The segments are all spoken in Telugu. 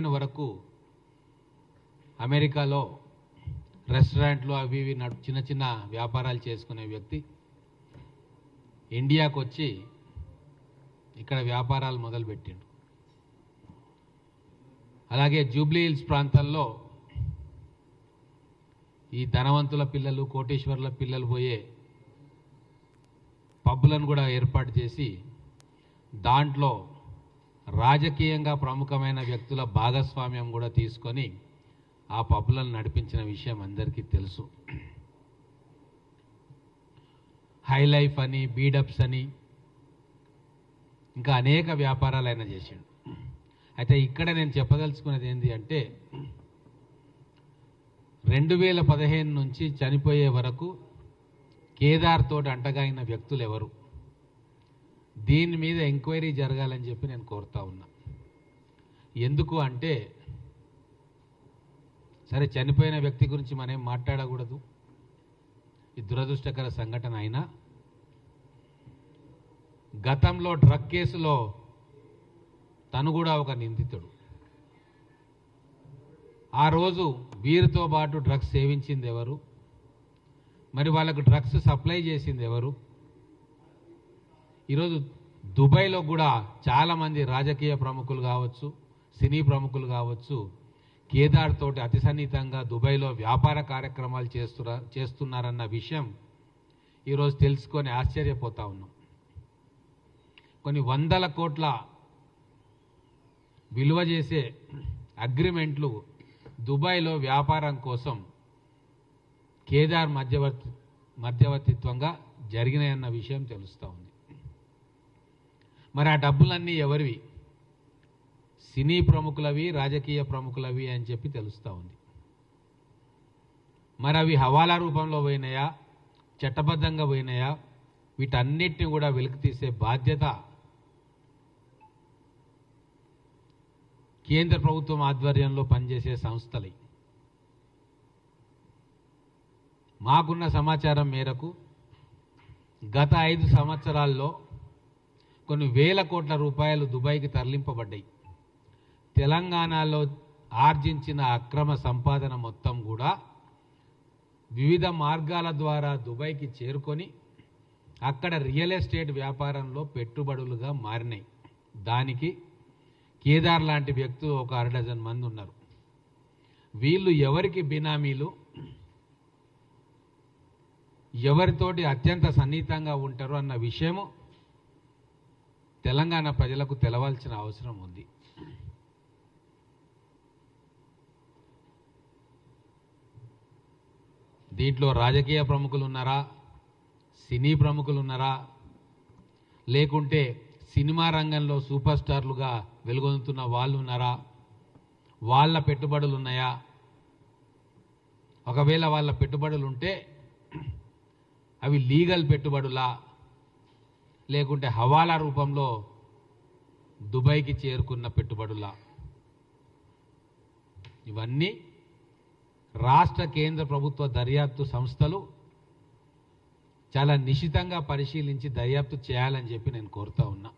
పదిహేను వరకు అమెరికాలో రెస్టారెంట్లు అవి ఇవి చిన్న చిన్న వ్యాపారాలు చేసుకునే వ్యక్తి ఇండియాకు వచ్చి ఇక్కడ వ్యాపారాలు మొదలుపెట్టిండు. అలాగే జూబ్లీ హిల్స్ ప్రాంతాల్లో ఈ ధనవంతుల పిల్లలు కోటేశ్వర్ల పిల్లలు పోయే పబ్బులను కూడా ఏర్పాటు చేసి దాంట్లో రాజకీయంగా ప్రముఖమైన వ్యక్తుల భాగస్వామ్యం కూడా తీసుకొని ఆ పబ్బులను నడిపించిన విషయం అందరికీ తెలుసు. హై లైఫ్ అని బీడప్స్ అని ఇంకా అనేక వ్యాపారాలు ఆయన చేసిండు. అయితే ఇక్కడ నేను చెప్పదలుచుకున్నది ఏంటి అంటే రెండు వేల పదిహేను నుంచి చనిపోయే వరకు కేదార్తో అంటగాయిన వ్యక్తులు ఎవరు? దీని మీద ఎంక్వైరీ జరగాలని చెప్పి నేను కోరుతా ఉన్నా. ఎందుకు అంటే సరే చనిపోయిన వ్యక్తి గురించి మనం మాట్లాడకూడదు. ఈ దురదృష్టకర సంఘటన అయినా గతంలో డ్రగ్ కేసులో తను కూడా ఒక నిందితుడు. ఆ రోజు వీరితో పాటు డ్రగ్స్ సేవించింది ఎవరు? మరి వాళ్ళకు డ్రగ్స్ సప్లై చేసింది ఎవరు? ఈరోజు దుబాయ్లో కూడా చాలామంది రాజకీయ ప్రముఖులు కావచ్చు సినీ ప్రముఖులు కావచ్చు కేదార్ తోటి అతి సన్నిహితంగా దుబాయ్లో వ్యాపార కార్యక్రమాలు చేస్తురా చేస్తున్నారన్న విషయం ఈరోజు తెలుసుకొని ఆశ్చర్యపోతా ఉన్నాం. కొన్ని వందల కోట్ల విలువ చేసే అగ్రిమెంట్లు దుబాయ్లో వ్యాపారం కోసం కేదార్ మధ్యవర్తి మధ్యవర్తిత్వంగా జరిగినాయన్న విషయం తెలుస్తూ ఉంది మరి ఆ డబ్బులన్నీ ఎవరివి? సినీ ప్రముఖులవి రాజకీయ ప్రముఖులవి అని చెప్పి తెలుస్తూ ఉంది. మరి అవి హవాలా రూపంలో పోయినాయా? చట్టబద్ధంగా పోయినాయా? వీటన్నిటిని కూడా వెలికి తీసే బాధ్యత కేంద్ర ప్రభుత్వం ఆధ్వర్యంలో పనిచేసే సంస్థలే మాకున్న సమాచారం మేరకు గత ఐదు సంవత్సరాల్లో కొన్ని వేల కోట్ల రూపాయలు దుబాయ్కి తరలింపబడ్డాయి. తెలంగాణలో ఆర్జించిన అక్రమ సంపాదన మొత్తం కూడా వివిధ మార్గాల ద్వారా దుబాయ్కి చేరుకొని అక్కడ రియల్ ఎస్టేట్ వ్యాపారంలో పెట్టుబడులుగా మారినాయి. దానికి కేదార్ లాంటి వ్యక్తులు ఒక అర డజన్ మంది ఉన్నారు. వీళ్ళు ఎవరికి బినామీలు? ఎవరితోటి అత్యంత సన్నిహితంగా ఉంటారు అన్న విషయము తెలంగాణ ప్రజలకు తెలవాల్సిన అవసరం ఉంది. దీంట్లో రాజకీయ ప్రముఖులు ఉన్నారా? సినీ ప్రముఖులు ఉన్నారా? లేకుంటే సినిమా రంగంలో సూపర్ స్టార్లుగా వెలుగొందుతున్న వాళ్ళు ఉన్నారా? వాళ్ళ పెట్టుబడులు ఉన్నాయా? ఒకవేళ వాళ్ళ పెట్టుబడులు ఉంటే అవి లీగల్ పెట్టుబడులా? లేకుంటే హవాలా రూపంలో దుబాయ్కి చేరుకున్న పెట్టుబడుల. ఇవన్నీ రాష్ట్ర కేంద్ర ప్రభుత్వ దర్యాప్తు సంస్థలు చాలా నిశితంగా పరిశీలించి దర్యాప్తు చేయాలని చెప్పి నేను కోరుతా ఉన్నా.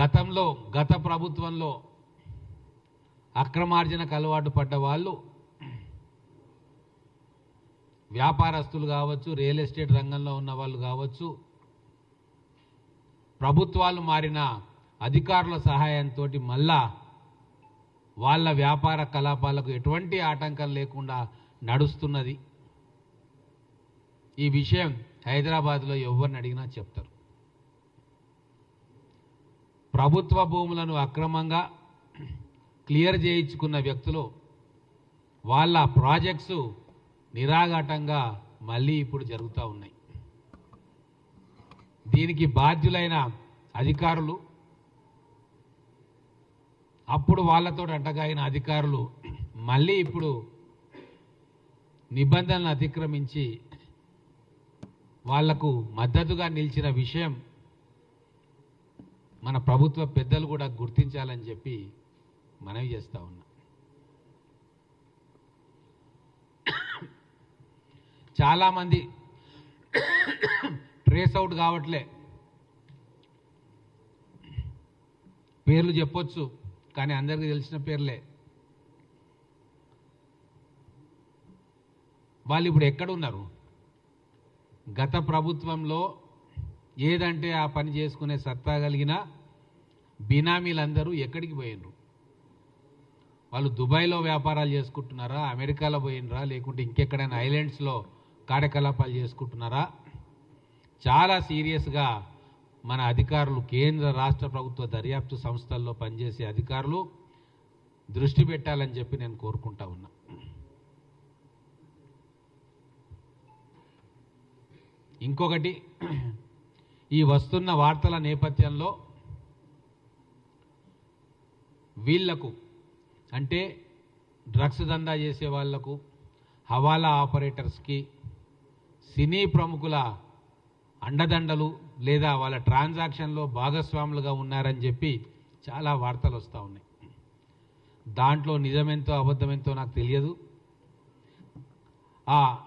గతంలో గత ప్రభుత్వంలో అక్రమార్జనకు అలవాటు పడ్డ వాళ్ళు వ్యాపారస్తులు కావచ్చు రియల్ ఎస్టేట్ రంగంలో ఉన్న వాళ్ళు కావచ్చు ప్రభుత్వాలు మారిన అధికారుల సహాయంతో మళ్ళా వాళ్ళ వ్యాపార కలాపాలకు ఎటువంటి ఆటంకం లేకుండా నడుస్తున్నది. ఈ విషయం హైదరాబాద్లో ఎవరిని అడిగినా చెప్తారు. ప్రభుత్వ భూములను అక్రమంగా క్లియర్ చేయించుకున్న వ్యక్తులు వాళ్ళ ప్రాజెక్ట్స్ నిరాఘాటంగా మళ్ళీ ఇప్పుడు జరుగుతూ ఉన్నాయి. దీనికి బాధ్యులైన అధికారులు అప్పుడు వాళ్ళతో అంటగాగిన అధికారులు మళ్ళీ ఇప్పుడు నిబంధనలను అతిక్రమించి వాళ్ళకు మద్దతుగా నిలిచిన విషయం మన ప్రభుత్వ పెద్దలు కూడా గుర్తించాలని చెప్పి మనవి చేస్తూ ఉన్నా. చాలామంది ట్రేస్ అవుట్ కావట్లే. పేర్లు చెప్పొచ్చు కానీ అందరికీ తెలిసిన పేర్లే. వాళ్ళు ఇప్పుడు ఎక్కడున్నారు? గత ప్రభుత్వంలో ఏదంటే ఆ పని చేసుకునే సత్తా కలిగిన బినామీలందరూ ఎక్కడికి పోయినరు? వాళ్ళు దుబాయ్లో వ్యాపారాలు చేసుకుంటున్నారా అమెరికాలో పోయినరా లేకుంటే ఇంకెక్కడైనా ఐలాండ్స్లో కార్యకలాపాలు చేసుకుంటున్నారా? చాలా సీరియస్గా మన అధికారులు కేంద్ర రాష్ట్ర ప్రభుత్వ దర్యాప్తు సంస్థల్లో పనిచేసే అధికారులు దృష్టి పెట్టాలని చెప్పి నేను కోరుకుంటా ఉన్నా. ఇంకొకటి ఈ వస్తున్న వార్తల నేపథ్యంలో వీళ్ళకు అంటే డ్రగ్స్ దందా చేసే వాళ్ళకు హవాలా ఆపరేటర్స్కి సినీ ప్రముఖుల అండదండలు లేదా వాళ్ళ ట్రాన్సాక్షన్లో భాగస్వాములుగా ఉన్నారని చెప్పి చాలా వార్తలు వస్తూ ఉన్నాయి. దాంట్లో నిజమెంతో అబద్ధమెంతో నాకు తెలియదు. ఆ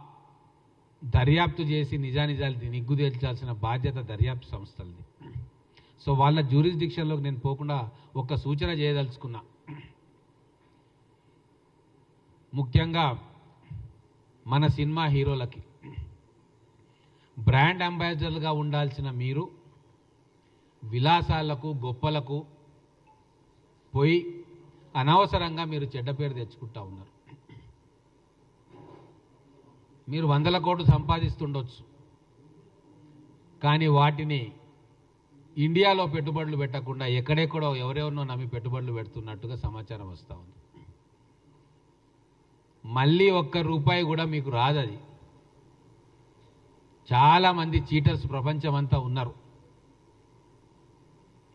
దర్యాప్తు చేసి నిజానిజాలు నిగ్గు తేల్చాల్సిన బాధ్యత దర్యాప్తు సంస్థలది. సో వాళ్ళ జ్యూరిస్డిక్షన్లోకి నేను పోకుండా ఒక సూచన చేయదలుచుకున్నా. ముఖ్యంగా మన సినిమా హీరోలకి. బ్రాండ్ అంబాసిడర్లుగా ఉండాల్సిన మీరు విలాసాలకు గొప్పలకు పోయి అనవసరంగా మీరు చెడ్డ పేరు తెచ్చుకుంటా ఉన్నారు. మీరు వందల కోట్లు సంపాదిస్తుండొచ్చు. కానీ వాటిని ఇండియాలో పెట్టుబడులు పెట్టకుండా ఎక్కడెక్కడో ఎవరెవరినో నమ్మి పెట్టుబడులు పెడుతున్నట్టుగా సమాచారం వస్తూ ఉంది. మళ్ళీ ఒక్క రూపాయి కూడా మీకు రాదు అది చాలామంది చీటర్స్ ప్రపంచమంతా ఉన్నారు.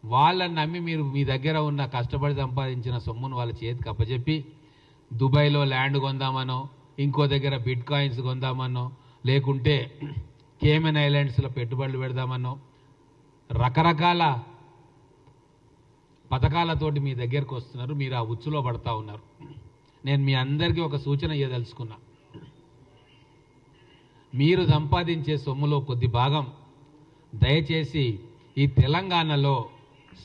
వాళ్ళని నమ్మి మీరు మీ దగ్గర ఉన్న కష్టపడి సంపాదించిన సొమ్మును వాళ్ళ చేతికి అప్పచెప్పి దుబాయ్లో ల్యాండ్ కొందామనో ఇంకో దగ్గర బిట్ కాయిన్స్ కొందామనో లేకుంటే కేమెన్ ఐలాండ్స్లో పెట్టుబడులు పెడదామనో రకరకాల పథకాలతోటి మీ దగ్గరకు వస్తున్నారు. మీరు ఆ ఉచ్చులో పడతా ఉన్నారు. నేను మీ అందరికీ ఒక సూచన ఇవ్వదలుచుకున్నా మీరు సంపాదించే సొమ్ములో కొద్ది భాగం దయచేసి ఈ తెలంగాణలో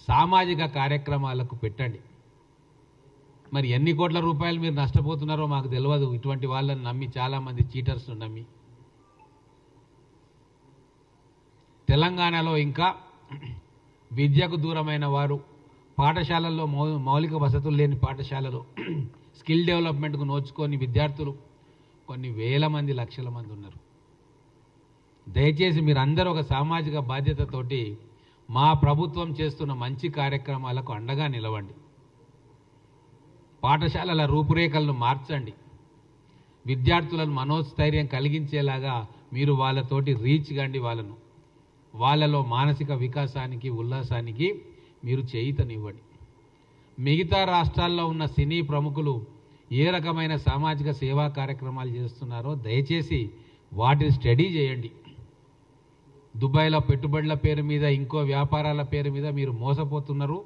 సామాజిక కార్యక్రమాలకు పెట్టండి. మరి ఎన్ని కోట్ల రూపాయలు మీరు నష్టపోతున్నారో మాకు తెలియదు ఇటువంటి వాళ్ళని నమ్మి చాలామంది చీటర్స్ను నమ్మి. తెలంగాణలో ఇంకా విద్యకు దూరమైన వారు పాఠశాలల్లో మౌలిక వసతులు లేని పాఠశాలలు స్కిల్ డెవలప్మెంట్కు నోచుకొని విద్యార్థులు కొన్ని వేల మంది లక్షల మంది ఉన్నారు. దయచేసి మీరందరూ ఒక సామాజిక బాధ్యతతోటి మా ప్రభుత్వం చేస్తున్న మంచి కార్యక్రమాలకు అండగా నిలవండి. పాఠశాలల రూపురేఖలను మార్చండి. విద్యార్థులను మనోస్థైర్యం కలిగించేలాగా మీరు వాళ్ళతోటి రీచ్ కండి వాళ్ళను. వాళ్ళలో మానసిక వికాసానికి ఉల్లాసానికి మీరు చేయితనివ్వండి. మిగతా రాష్ట్రాల్లో ఉన్న సినీ ప్రముఖులు ఏ రకమైన సామాజిక సేవా కార్యక్రమాలు చేస్తున్నారో దయచేసి వాటిని స్టడీ చేయండి. దుబాయ్లో పెట్టుబడుల పేరు మీద ఇంకో వ్యాపారాల పేరు మీద మీరు మోసపోతున్నారు.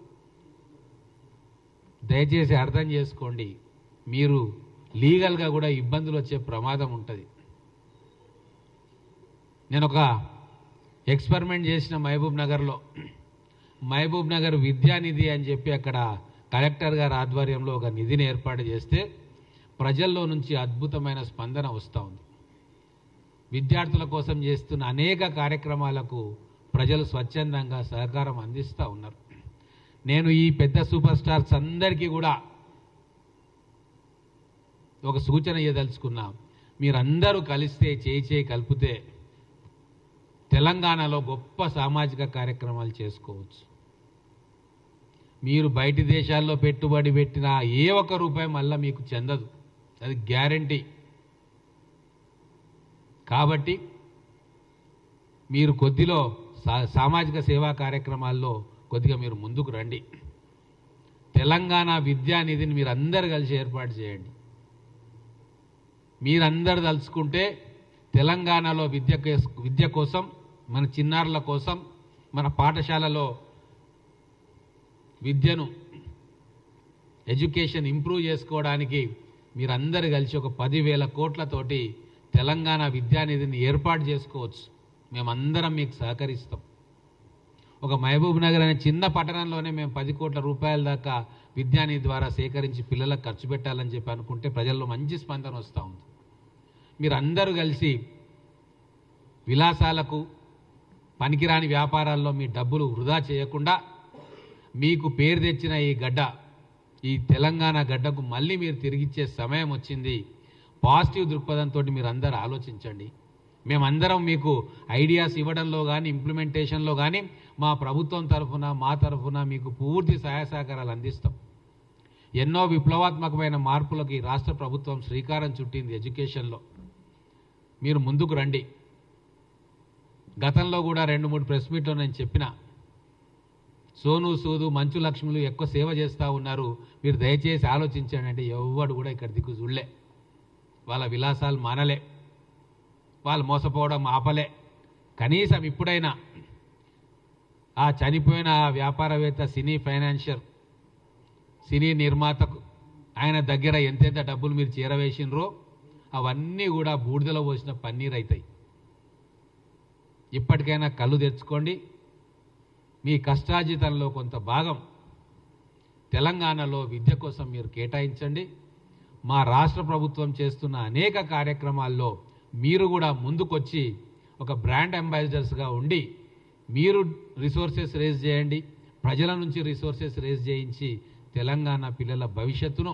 దయచేసి అర్థం చేసుకోండి మీరు లీగల్గా కూడా ఇబ్బందులు వచ్చే ప్రమాదం ఉంటుంది. నేను ఒక ఎక్స్పెరిమెంట్ చేసిన మహబూబ్ నగర్లో. మహబూబ్ నగర్ విద్యానిధి అని చెప్పి అక్కడ కలెక్టర్ గారి ఆధ్వర్యంలో ఒక నిధిని ఏర్పాటు చేస్తే ప్రజల్లో నుంచి అద్భుతమైన స్పందన వస్తూ ఉంది. విద్యార్థుల కోసం చేస్తున్న అనేక కార్యక్రమాలకు ప్రజలు స్వచ్ఛందంగా సహకారం అందిస్తూ ఉన్నారు. నేను ఈ పెద్ద సూపర్ స్టార్స్ అందరికీ కూడా ఒక సూచన ఇవ్వదలుచుకున్నా మీరందరూ కలిస్తే చేయి చేయి కలిపితే తెలంగాణలో గొప్ప సామాజిక కార్యక్రమాలు చేసుకోవచ్చు. మీరు బయటి దేశాల్లో పెట్టుబడి పెట్టిన ఏ ఒక్క రూపాయి మళ్ళీ మీకు చెందదు. అది గ్యారంటీ. కాబట్టి మీరు కొద్దిలో సా- సామాజిక సేవా కార్యక్రమాల్లో కొద్దిగా మీరు ముందుకు రండి. తెలంగాణ విద్యానిధిని మీరు అందరు కలిసి ఏర్పాటు చేయండి. మీరందరు తలుచుకుంటే తెలంగాణలో విద్య విద్య కోసం మన చిన్నారుల కోసం మన పాఠశాలలో విద్యను ఎడ్యుకేషన్ ఇంప్రూవ్ చేసుకోవడానికి మీరందరు కలిసి ఒక పదివేల కోట్లతోటి తెలంగాణ విద్యానిధిని ఏర్పాటు చేసుకోవచ్చు. మేమందరం మీకు సహకరిస్తాం. ఒక మహబూబ్ నగర్ అనే చిన్న పట్టణంలోనే మేము పది కోట్ల రూపాయల దాకా విద్యానిధి ద్వారా సేకరించి పిల్లలకు ఖర్చు పెట్టాలని చెప్పి అనుకుంటే ప్రజల్లో మంచి స్పందన వస్తూ ఉంది. మీరు అందరూ కలిసి విలాసాలకు పనికిరాని వ్యాపారాల్లో మీ డబ్బులు వృధా చేయకుండా మీకు పేరు తెచ్చిన ఈ గడ్డ ఈ తెలంగాణ గడ్డకు మళ్ళీ మీరు తిరిగిచ్చే సమయం వచ్చింది. పాజిటివ్ దృక్పథంతో మీరు అందరు ఆలోచించండి. మేమందరం మీకు ఐడియాస్ ఇవ్వడంలో కానీ ఇంప్లిమెంటేషన్లో కానీ మా ప్రభుత్వం తరఫున మా తరఫున మీకు పూర్తి సహాయ సహకారాలు అందిస్తాం. ఎన్నో విప్లవాత్మకమైన మార్పులకి రాష్ట్ర ప్రభుత్వం శ్రీకారం చుట్టింది ఎడ్యుకేషన్లో. మీరు ముందుకు రండి. గతంలో కూడా రెండు మూడు ప్రెస్ మీట్లో నేను చెప్పిన సోను సూదు మంచు లక్ష్ములు ఎక్కువ సేవ చేస్తూ ఉన్నారు. మీరు దయచేసి ఆలోచించండి అంటే ఎవ్వడు కూడా ఇక్కడ దిక్కు చూడలే. వాళ్ళ విలాసాలు మానలే. వాళ్ళు మోసపోవడం ఆపలే. కనీసం ఇప్పుడైనా ఆ చనిపోయిన ఆ వ్యాపారవేత్త సినీ ఫైనాన్షియర్ సినీ నిర్మాతకు ఆయన దగ్గర ఎంతెంత డబ్బులు మీరు చేరవేసినరో అవన్నీ కూడా బూడిదలో పోసిన పన్నీర్ అవుతాయి ఇప్పటికైనా కళ్ళు తెచ్చుకోండి మీ కష్టార్జితంలో కొంత భాగం తెలంగాణలో విద్య కోసం మీరు కేటాయించండి. మా రాష్ట్ర ప్రభుత్వం చేస్తున్న అనేక కార్యక్రమాల్లో మీరు కూడా ముందుకొచ్చి ఒక బ్రాండ్ అంబాసిడర్స్గా ఉండి మీరు రిసోర్సెస్ రేజ్ చేయండి ప్రజల నుంచి రిసోర్సెస్ రేజ్ చేయించి తెలంగాణ పిల్లల భవిష్యత్తును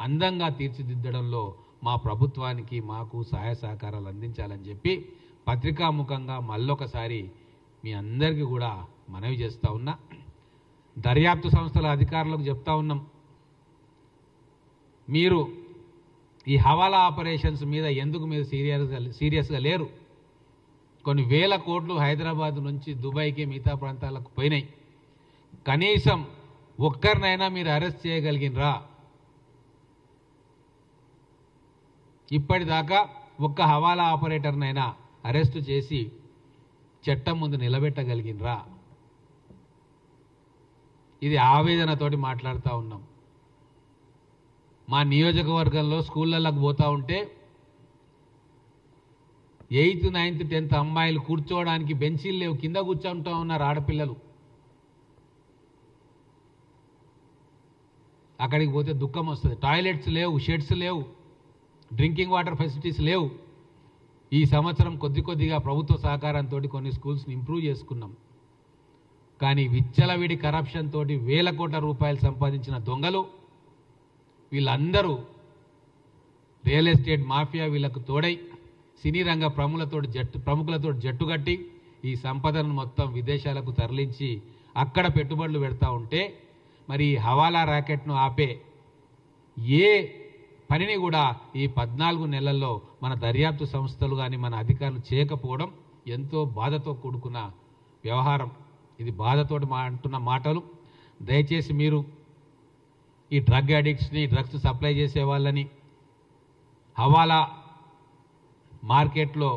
అందంగా తీర్చిదిద్దడంలో మా ప్రభుత్వానికి మాకు సహాయ సహకారాలు అందించాలని చెప్పి పత్రికాముఖంగా మళ్ళొకసారి మీ అందరికీ కూడా మనవి చేస్తూ ఉన్నా. దర్యాప్తు సంస్థల అధికారులకు చెప్తా ఉన్నాం. మీరు ఈ హవాలా ఆపరేషన్స్ మీద ఎందుకు మీరు సీరియస్గా సీరియస్గా లేరు? కొన్ని వేల కోట్లు హైదరాబాద్ నుంచి దుబాయ్కి మిగతా ప్రాంతాలకు పోయినాయి. కనీసం ఒక్కరినైనా మీరు అరెస్ట్ చేయగలిగినరా? ఇప్పటిదాకా ఒక్క హవాలా ఆపరేటర్నైనా అరెస్టు చేసి చట్టం ముందు నిలబెట్టగలిగినరా? ఇది ఆవేదనతోటి మాట్లాడుతూ ఉన్నాం. మా నియోజకవర్గంలో స్కూళ్ళకు పోతూ ఉంటే ఎయిత్ నైన్త్ టెన్త్ అమ్మాయిలు కూర్చోవడానికి బెంచీలు లేవు. కింద కూర్చుంటూ ఉన్నారు ఆడపిల్లలు. అక్కడికి పోతే దుఃఖం వస్తుంది. టాయిలెట్స్ లేవు షెడ్స్ లేవు డ్రింకింగ్ వాటర్ ఫెసిలిటీస్ లేవు. ఈ సంవత్సరం కొద్ది కొద్దిగా ప్రభుత్వ సహకారంతో కొన్ని స్కూల్స్ని ఇంప్రూవ్ చేసుకున్నాం. కానీ విచ్చలవిడి కరప్షన్ తోటి వేల కోట్ల రూపాయలు సంపాదించిన దొంగలు వీళ్ళందరూ రియల్ ఎస్టేట్ మాఫియా వీళ్ళకు తోడై సినీ రంగ ప్రముఖులతో జట్టు ప్రముఖులతో జట్టు కట్టి ఈ సంపదను మొత్తం విదేశాలకు తరలించి అక్కడ పెట్టుబడులు పెడతా ఉంటే మరి ఈ హవాలా ర్యాకెట్ను ఆపే ఏ పనిని కూడా ఈ పద్నాలుగు నెలల్లో మన దర్యాప్తు సంస్థలు కానీ మన అధికారులు చేయకపోవడం ఎంతో బాధతో కూడుకున్న వ్యవహారం. ఇది బాధతోటి మా అంటున్న మాటలు. దయచేసి మీరు ఈ డ్రగ్ అడిక్ట్స్ని డ్రగ్స్ సప్లై చేసే వాళ్ళని హవాలా మార్కెట్లో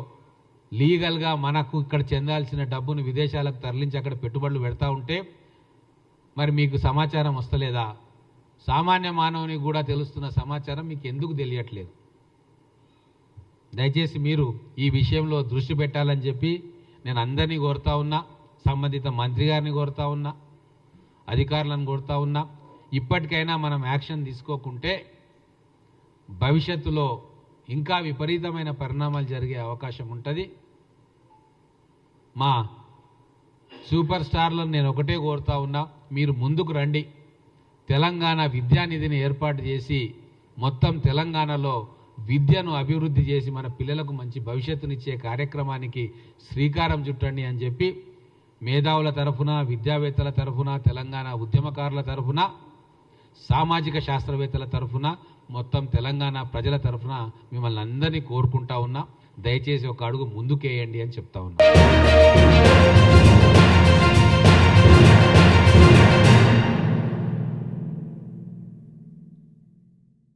లీగల్గా మనకు ఇక్కడ చెందాల్సిన డబ్బును విదేశాలకు తరలించి అక్కడ పెట్టుబడులు పెడతా ఉంటే మరి మీకు సమాచారం వస్తలేదా? సామాన్య మానవునికి కూడా తెలుస్తున్న సమాచారం మీకు ఎందుకు తెలియట్లేదు? దయచేసి మీరు ఈ విషయంలో దృష్టి పెట్టాలని చెప్పి నేను అందరినీ కోరుతా ఉన్నా సంబంధిత మంత్రి గారిని కోరుతా ఉన్నా అధికారులను కోరుతా ఉన్నా ఇప్పటికైనా మనం యాక్షన్ తీసుకోకుంటే భవిష్యత్తులో ఇంకా విపరీతమైన పరిణామాలు జరిగే అవకాశం ఉంటుంది. మా సూపర్ స్టార్లను నేను ఒకటే కోరుతా ఉన్నా మీరు ముందుకు రండి. తెలంగాణ విద్యానిధిని ఏర్పాటు చేసి మొత్తం తెలంగాణలో విద్యను అభివృద్ధి చేసి మన పిల్లలకు మంచి భవిష్యత్తునిచ్చే కార్యక్రమానికి శ్రీకారం చుట్టండి అని చెప్పి మేధావుల తరఫున విద్యావేత్తల తరఫున తెలంగాణ ఉద్యమకారుల తరఫున సామాజిక శాస్త్రవేత్తల తరఫున మొత్తం తెలంగాణ ప్రజల తరఫున మిమ్మల్ని అందరినీ కోరుకుంటా ఉన్నా దయచేసి ఒక అడుగు ముందుకేయండి అని చెప్తా ఉన్నా.